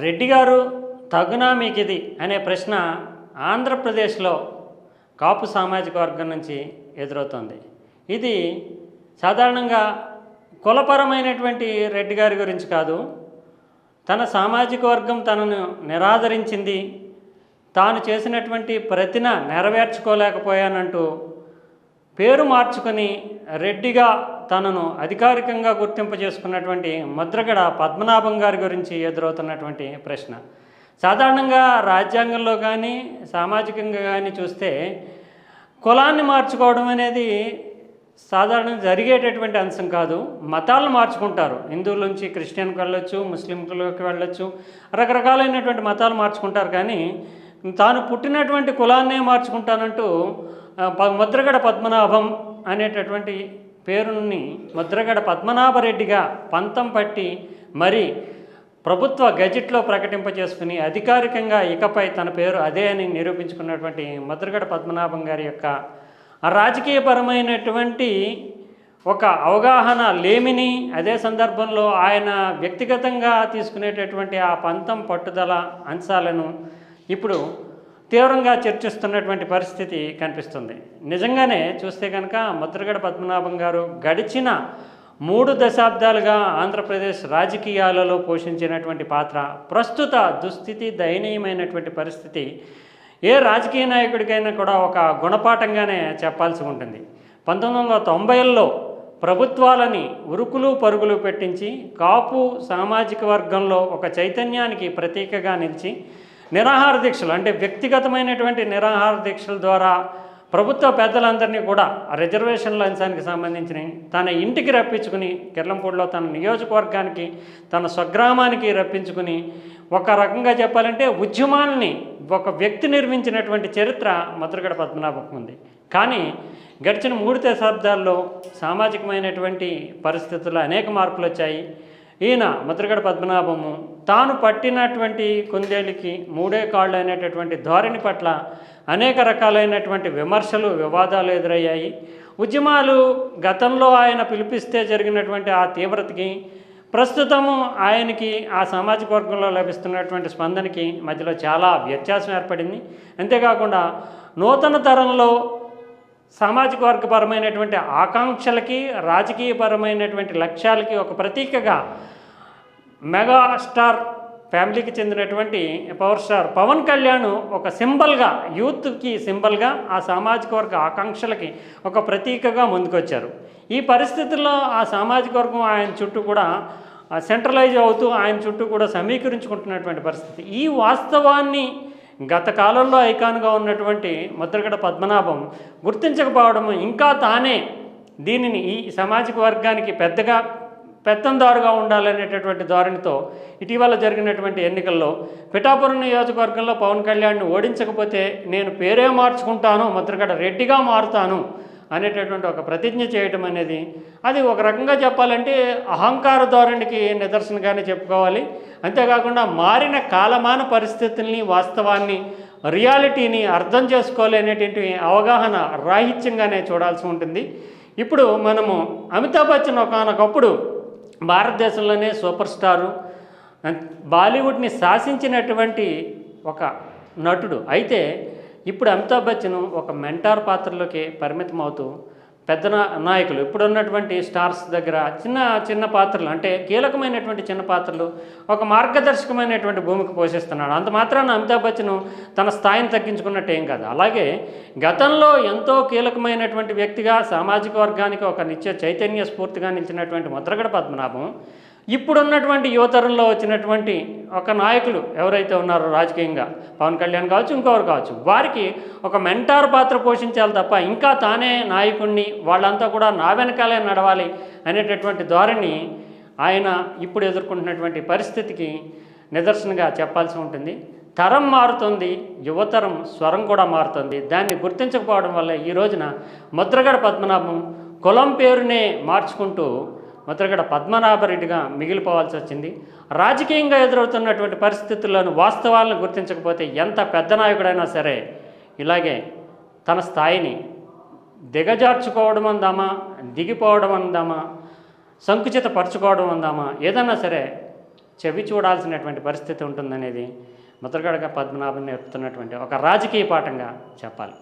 రెడ్డి గారు తగునా మీకు ఇది అనే ప్రశ్న ఆంధ్రప్రదేశ్లో కాపు సామాజిక వర్గం నుంచి ఎదురవుతోంది. ఇది సాధారణంగా కులపరమైనటువంటి రెడ్డి గారి గురించి కాదు తన సామాజిక వర్గం తనను నిరాదరించింది తాను చేసినటువంటి ప్రతిన నెరవేర్చుకోలేకపోయానంటూ పేరు మార్చుకొని రెడ్డిగా తనను అధికారికంగా గుర్తింపు చేసుకున్నటువంటి ముద్రగడ పద్మనాభం గారి గురించి ఎదురవుతున్నటువంటి ప్రశ్న. సాధారణంగా రాజ్యాంగంలో కానీ సామాజికంగా కానీ చూస్తే కులాన్ని మార్చుకోవడం అనేది సాధారణంగా జరిగేటటువంటి అంశం కాదు. మతాలను మార్చుకుంటారు. హిందువుల నుంచి క్రిస్టియన్కి వెళ్ళొచ్చు ముస్లింలకు వెళ్ళొచ్చు రకరకాలైనటువంటి మతాలు మార్చుకుంటారు. కానీ తాను పుట్టినటువంటి కులాన్నే మార్చుకుంటానంటూ ముద్రగడ పద్మనాభం అనేటటువంటి పేరుని ముద్రగడ పద్మనాభరెడ్డిగా పంతం పట్టి మరి ప్రభుత్వ గజెట్లో ప్రకటింపజేసుకుని అధికారికంగా ఇకపై తన పేరు అదే అని నిరూపించుకున్నటువంటి ముద్రగడ పద్మనాభం గారి యొక్క రాజకీయపరమైనటువంటి ఒక అవగాహన లేమిని అదే సందర్భంలో ఆయన వ్యక్తిగతంగా తీసుకునేటటువంటి ఆ పంతం పట్టుదల అంశాలను ఇప్పుడు తీవ్రంగా చర్చిస్తున్నటువంటి పరిస్థితి కనిపిస్తుంది. నిజంగానే చూస్తే కనుక ముద్రగడ పద్మనాభం గారు గడిచిన మూడు దశాబ్దాలుగా ఆంధ్రప్రదేశ్ రాజకీయాలలో పోషించినటువంటి పాత్ర ప్రస్తుత దుస్థితి దయనీయమైనటువంటి పరిస్థితి ఏ రాజకీయ నాయకుడికైనా కూడా ఒక గుణపాఠంగానే చెప్పాల్సి ఉంటుంది. పంతొమ్మిది వందల తొంభైల్లో ప్రభుత్వాలని ఉరుకులు పరుగులు పెట్టించి కాపు సామాజిక వర్గంలో ఒక చైతన్యానికి ప్రతీకగా నిలిచి నిరాహార దీక్షలు అంటే వ్యక్తిగతమైనటువంటి నిరాహార దీక్షల ద్వారా ప్రభుత్వ పెద్దలందరినీ కూడా రిజర్వేషన్ల అంశానికి సంబంధించిన తన ఇంటికి రప్పించుకుని కిర్లంపూడిలో తన నియోజకవర్గానికి తన స్వగ్రామానికి రప్పించుకుని ఒక రకంగా చెప్పాలంటే ఉద్యమాల్ని ఒక వ్యక్తి నిర్మించినటువంటి చరిత్ర మధురగడ పద్మనాభం ఉంది. కానీ గడిచిన మూడు దశాబ్దాల్లో సామాజికమైనటువంటి పరిస్థితుల్లో అనేక మార్పులు వచ్చాయి. ఈయన ముద్రగడ పద్మనాభము తాను పట్టినటువంటి కుందేలికి మూడే కాళ్ళు అనేటటువంటి ధోరణి పట్ల అనేక రకాలైనటువంటి విమర్శలు వివాదాలు ఎదురయ్యాయి. ఉద్యమాలు గతంలో ఆయన పిలిపిస్తే జరిగినటువంటి ఆ తీవ్రతకి ప్రస్తుతము ఆయనకి ఆ సామాజిక వర్గంలో లభిస్తున్నటువంటి స్పందనకి మధ్యలో చాలా వ్యత్యాసం ఏర్పడింది. అంతేకాకుండా నూతన తరంలో సామాజిక వర్గపరమైనటువంటి ఆకాంక్షలకి రాజకీయపరమైనటువంటి లక్ష్యాలకి ఒక ప్రతీకగా మెగా స్టార్ ఫ్యామిలీకి చెందినటువంటి పవర్ స్టార్ పవన్ కళ్యాణ్ ఒక సింబల్గా యూత్కి సింబల్గా ఆ సామాజిక వర్గ ఆకాంక్షలకి ఒక ప్రతీకగా ముందుకొచ్చారు. ఈ పరిస్థితుల్లో ఆ సామాజిక వర్గం ఆయన చుట్టూ కూడా సెంట్రలైజ్ అవుతూ ఆయన చుట్టూ కూడా సమీకరించుకుంటున్నటువంటి పరిస్థితి. ఈ వాస్తవాన్ని గత కాలంలో ఐకాన్గా ఉన్నటువంటి ముద్రగడ పద్మనాభం గుర్తించకపోవడం ఇంకా తానే దీనిని ఈ సామాజిక వర్గానికి పెద్దగా పెత్తందారుగా ఉండాలనేటటువంటి ధోరణితో ఇటీవల జరిగినటువంటి ఎన్నికల్లో పిఠాపురం నియోజకవర్గంలో పవన్ కళ్యాణ్ని ఓడించకపోతే నేను పేరే మార్చుకుంటాను ముద్రగడ రెడ్డిగా మారుతాను అనేటటువంటి ఒక ప్రతిజ్ఞ చేయటం అనేది అది ఒక రకంగా చెప్పాలంటే అహంకార ధోరణికి నిదర్శనగానే చెప్పుకోవాలి. అంతేకాకుండా మారిన కాలమాన పరిస్థితుల్ని వాస్తవాన్ని రియాలిటీని అర్థం చేసుకోలేనేటువంటి అవగాహన రాహిత్యంగానే చూడాల్సి ఉంటుంది. ఇప్పుడు మనము అమితాబ్ బచ్చన్ ఒకనొకప్పుడు భారతదేశంలోనే సూపర్ స్టారు. బాలీవుడ్ని శాసించినటువంటి ఒక నటుడు. అయితే ఇప్పుడు అమితాబ్ బచ్చన్ ఒక మెంటార్ పాత్రలోకి పరిమితం అవుతూ పెద్ద నాయకులు ఇప్పుడు ఉన్నటువంటి స్టార్స్ దగ్గర చిన్న చిన్న పాత్రలు అంటే కీలకమైనటువంటి చిన్న పాత్రలు ఒక మార్గదర్శకమైనటువంటి భూమికి పోషిస్తున్నాడు. అంత మాత్రాన అమితాబ్ బచ్చన్ తన స్థాయిని తగ్గించుకున్నట్టు ఏం కాదు. అలాగే గతంలో ఎంతో కీలకమైనటువంటి వ్యక్తిగా సామాజిక వర్గానికి ఒక నిత్య చైతన్య స్ఫూర్తిగా నిలిచినటువంటి ముద్రగడ పద్మనాభం ఇప్పుడున్నటువంటి యువతరంలో వచ్చినటువంటి ఒక నాయకులు ఎవరైతే ఉన్నారో రాజకీయంగా పవన్ కళ్యాణ్ కావచ్చు ఇంకొకరు కావచ్చు వారికి ఒక మెంటార్ పాత్ర పోషించాలి తప్ప ఇంకా తానే నాయకుణ్ణి వాళ్ళంతా కూడా నా వెనకాలే నడవాలి అనేటటువంటి ధోరణి ఆయన ఇప్పుడు ఎదుర్కొంటున్నటువంటి పరిస్థితికి నిదర్శనగా చెప్పాల్సి ఉంటుంది. తరం మారుతుంది యువతరం స్వరం కూడా మారుతుంది. దాన్ని గుర్తించకపోవడం వల్ల ఈ రోజున ముద్రగడ పద్మనాభం కులం పేరునే మార్చుకుంటూ ముద్రగడ పద్మనాభరెడ్డిగా మిగిలిపోవాల్సి వచ్చింది. రాజకీయంగా ఎదురవుతున్నటువంటి పరిస్థితుల్లోని వాస్తవాలను గుర్తించకపోతే ఎంత పెద్ద నాయకుడైనా సరే ఇలాగే తన స్థాయిని దిగజార్చుకోవడం అందామా దిగిపోవడం అందామా సంకుచిత పరచుకోవడం అందామా ఏదన్నా సరే చెవి చూడాల్సినటువంటి పరిస్థితి ఉంటుందనేది ముద్రగడగా పద్మనాభం నేర్పుతున్నటువంటి ఒక రాజకీయ పాఠంగా చెప్పాలి.